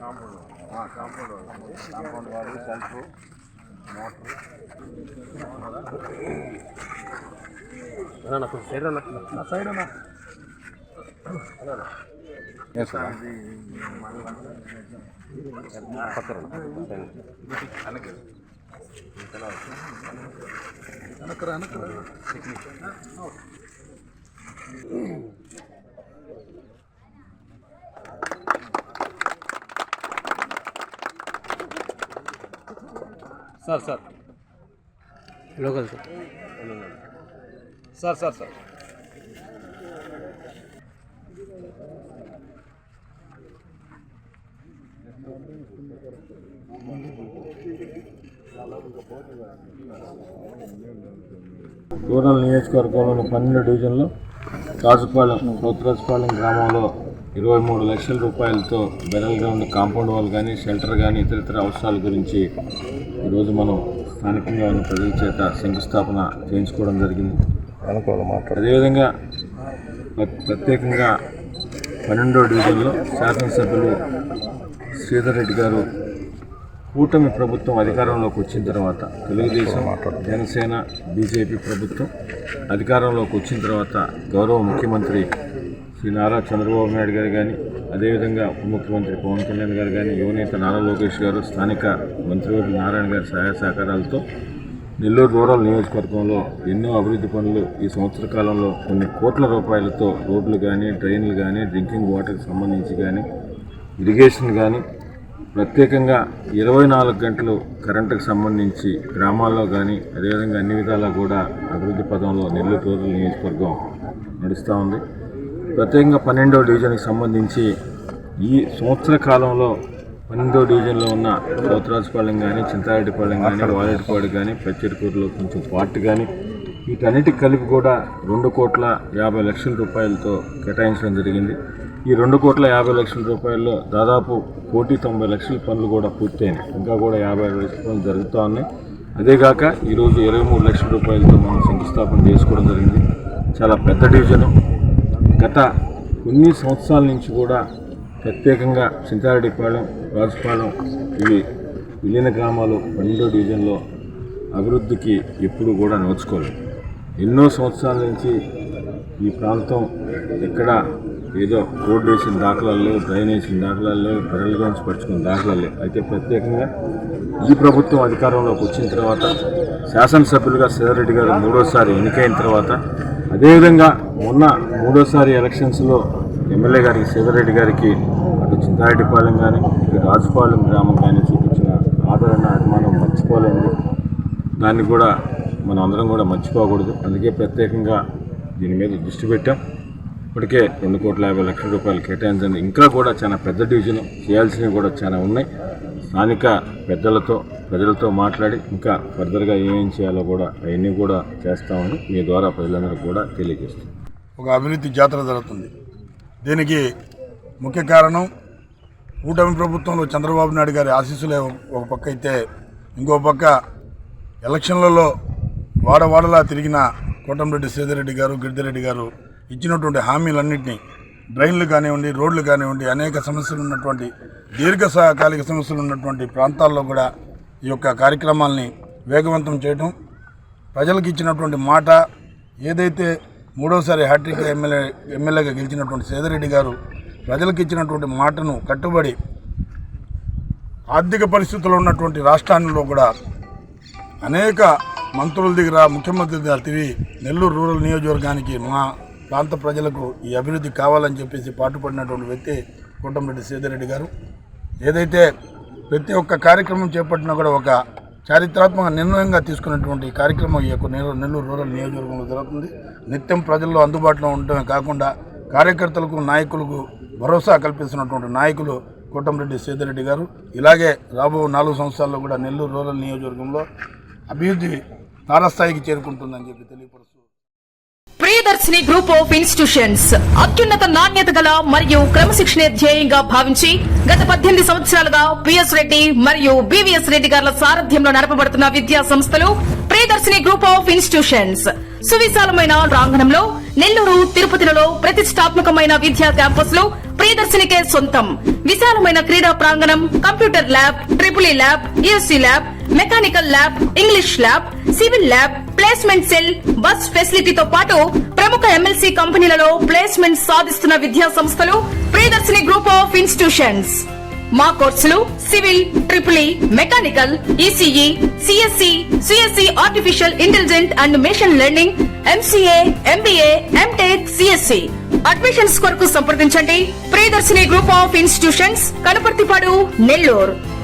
Compound wall self motor side అన్న అనకరా అనకరా sir sir. Local sir. Sir sir sir. Rural నియోజకవర్గంలోని పన్నెండు డివిజన్లో రాజుపాలెం సౌత్రాజుపాలెం గ్రామంలో ఇరవై మూడు లక్షల రూపాయలతో బెరల్ గ్రౌండ్ కాంపౌండ్ వాల్ కానీ షెల్టర్ కానీ ఇతరితర అవసరాల గురించి ఈరోజు మనం స్థానికంగా ఉన్న ప్రజల చేత శంకుస్థాపన చేయించుకోవడం జరిగింది. అదేవిధంగా ప్ర- ప్రత్యేకంగా పన్నెండో డివిజన్లో శాసనసభ్యులు శ్రీధర్ రెడ్డి గారు కూటమి ప్రభుత్వం అధికారంలోకి వచ్చిన తర్వాత తెలుగుదేశం జనసేన బీజేపీ ప్రభుత్వం అధికారంలోకి వచ్చిన తర్వాత గౌరవ ముఖ్యమంత్రి శ్రీ నారా చంద్రబాబు నాయుడు గారు కానీ అదేవిధంగా ఉప ముఖ్యమంత్రి పవన్ కళ్యాణ్ గారు కానీ యువనేత నారా లోకేష్ గారు స్థానిక మంత్రివర్గ నారాయణ గారి సహాయ సహకారాలతో నెల్లూరు రూరల్ నియోజకవర్గంలో ఎన్నో అభివృద్ధి పనులు ఈ సంవత్సర కాలంలో కొన్ని కోట్ల రూపాయలతో రోడ్లు కానీ డ్రైన్లు కానీ డ్రింకింగ్ వాటర్కి సంబంధించి కానీ ఇరిగేషన్ కానీ ప్రత్యేకంగా ఇరవై నాలుగు గంటలు కరెంటుకు సంబంధించి గ్రామాల్లో కానీ అదేవిధంగా అన్ని విధాలా కూడా అభివృద్ధి పదంలో నెల్లూరు రూరల్ నియోజకవర్గం నడుస్తూ ఉంది. ప్రత్యేకంగా పన్నెండవ డివిజన్కి సంబంధించి ఈ సంవత్సర కాలంలో పన్నెండో డివిజన్లో ఉన్న సౌతరాజపాలెం కానీ చింతారెడ్డిపాలెం కానీ వాలెడ్డిపాడు కానీ పెచ్చరికూరులో కొంచెం పార్ట్ కానీ వీటన్నిటికి కలిపి కూడా రెండు కోట్ల యాభై లక్షల రూపాయలతో కేటాయించడం జరిగింది. ఈ రెండు కోట్ల యాభై లక్షల రూపాయల్లో దాదాపు కోటి తొంభై లక్షల పనులు కూడా పూర్తయినాయి. ఇంకా కూడా యాభై లక్షల పనులు జరుగుతూ ఉన్నాయి. అదేగాక ఈరోజు ఇరవై మూడు లక్షల రూపాయలతో మనం శంకుస్థాపన చేసుకోవడం జరిగింది. చాలా పెద్ద డివిజను. గత కొన్ని సంవత్సరాల నుంచి కూడా ప్రత్యేకంగా చింతారెడ్డిపాలెం రాజుపాలెం ఇవి విలీన గ్రామాలు పన్నెండో డివిజన్లో అభివృద్ధికి ఎప్పుడు కూడా నోచుకోలేదు. ఎన్నో సంవత్సరాల నుంచి ఈ ప్రాంతం ఎక్కడ ఏదో రోడ్డు వేసిన దాఖలాలు లేవు డ్రైన్ వేసిన దాఖలాలు లేవు పెరల్ గ్రౌండ్స్ పరుచుకున్న దాఖలాలు. లేవు అయితే ప్రత్యేకంగా ఈ ప్రభుత్వం అధికారంలోకి వచ్చిన తర్వాత శాసనసభ్యులుగా సిద్ధారెడ్డి గారు మూడోసారి ఎన్నికైన తర్వాత అదేవిధంగా మొన్న మూడోసారి ఎలక్షన్స్లో ఎమ్మెల్యే గారికి సీతారెడ్డి గారికి అటు చింతారెడ్డిపాలెం కానీ ఇటు రాజుపాలెం గ్రామం కానీ చూపించిన ఆదరణ అభిమానం మర్చిపోలేంది దాన్ని కూడా మనం అందరం కూడా మర్చిపోకూడదు. అందుకే ప్రత్యేకంగా దీని మీద దృష్టి పెట్టాం. ఇప్పటికే రెండు కోట్ల యాభై లక్షల రూపాయలు కేటాయించండి. ఇంకా కూడా చాలా పెద్ద డివిజన్ చేయాల్సినవి కూడా చాలా ఉన్నాయి. స్థానిక పెద్దలతో ప్రజలతో మాట్లాడి ఇంకా ఫర్దర్గా ఏమేం చేయాలో కూడా అవన్నీ కూడా చేస్తామని మీ ద్వారా ప్రజలందరికీ కూడా తెలియజేస్తాం ఒక అభివృద్ధి జాతర జరుగుతుంది. దీనికి ముఖ్య కారణం కూటమి ప్రభుత్వంలో చంద్రబాబు నాయుడు గారి ఆశీస్సులే. ఒక పక్క అయితే ఇంకో పక్క ఎలక్షన్లలో వాడవాడలా తిరిగిన కోటంరెడ్డి రెడ్డి గారు గిరిధిరెడ్డి గారు ఇచ్చినటువంటి హామీలన్నింటినీ డ్రైన్లు కానివ్వండి రోడ్లు కానివ్వండి అనేక సమస్యలు ఉన్నటువంటి దీర్ఘకాలిక సమస్యలు ఉన్నటువంటి ప్రాంతాల్లో కూడా ఈ యొక్క కార్యక్రమాల్ని వేగవంతం చేయటం ప్రజలకు ఇచ్చినటువంటి మాట ఏదైతే మూడోసారి హ్యాట్రిక్ ఎమ్మెల్యే ఎమ్మెల్యేగా గెలిచినటువంటి సేదరెడ్డి గారు ప్రజలకు ఇచ్చినటువంటి మాటను కట్టుబడి ఆర్థిక పరిస్థితుల్లో ఉన్నటువంటి రాష్ట్రాల్లో కూడా అనేక మంత్రుల దగ్గర ముఖ్యమంత్రి దగ్గర తిరిగి నెల్లూరు రూరల్ నియోజకవర్గానికి మా ప్రాంత ప్రజలకు ఈ అభివృద్ధి కావాలని చెప్పేసి పాటుపడినటువంటి వ్యక్తి కోటంరెడ్డి సేదిరెడ్డి గారు. ఏదైతే ప్రతి ఒక్క కార్యక్రమం చేపట్టినా కూడా ఒక చారిత్రాత్మక నిర్ణయంగా తీసుకున్నటువంటి కార్యక్రమం ఈ యొక్క నెల్లూరు నెల్లూరు రూరల్ నియోజకవర్గంలో జరుగుతుంది. నిత్యం ప్రజల్లో అందుబాటులో ఉండటమే కాకుండా కార్యకర్తలకు నాయకులకు భరోసా కల్పిస్తున్నటువంటి నాయకులు కోటంరెడ్డి సేదిరెడ్డి గారు. ఇలాగే రాబో నాలుగు సంవత్సరాల్లో కూడా నెల్లూరు రూరల్ నియోజకవర్గంలో అభివృద్ధి తారస్థాయికి చేరుకుంటుందని చెప్పి తెలియపరుస్తుంది ప్రియదర్శిని గ్రూప్ ఆఫ్ ఇన్స్టిట్యూషన్స్. అత్యున్నత నాణ్యత గల మరియు క్రమశిక్షణ ధ్యేయంగా భావించి గత పద్దెనిమిది సంవత్సరాలుగా పిఎస్ రెడ్డి మరియు బివిఎస్ రెడ్డి గారుల సారథ్యంలో నడపబడుతున్న విద్యా సంస్థలు ప్రియదర్శిని గ్రూప్ ఆఫ్ ఇన్స్టిట్యూషన్స్. సువిశాలమైన ప్రాంగణంలో నెల్లూరు తిరుపతిలలో ప్రతిష్టాత్మకమైన విద్యా క్యాంపస్లు ప్రియదర్శినికే సొంతం. విశాలమైన క్రీడా ప్రాంగణం computer lab triple lab ESC lab mechanical lab English lab civil lab placement cell bus ఫెసిలిటీతో పాటు ప్రముఖ ఎమ్మెల్సీ కంపెనీలలో ప్లేస్మెంట్ సాధిస్తున్న విద్యా సంస్థలు ప్రియదర్శిని గ్రూప్ ఆఫ్ ఇన్స్టిట్యూషన్స్. మా కోర్సులు civil triple mechanical ECE CSC CSC artificial intelligent and machine learning MCA MBA MTech CSC admissions కొరకు సంప్రదించండి. Priyadarshini group of institutions Kanaparthipadu Nellore.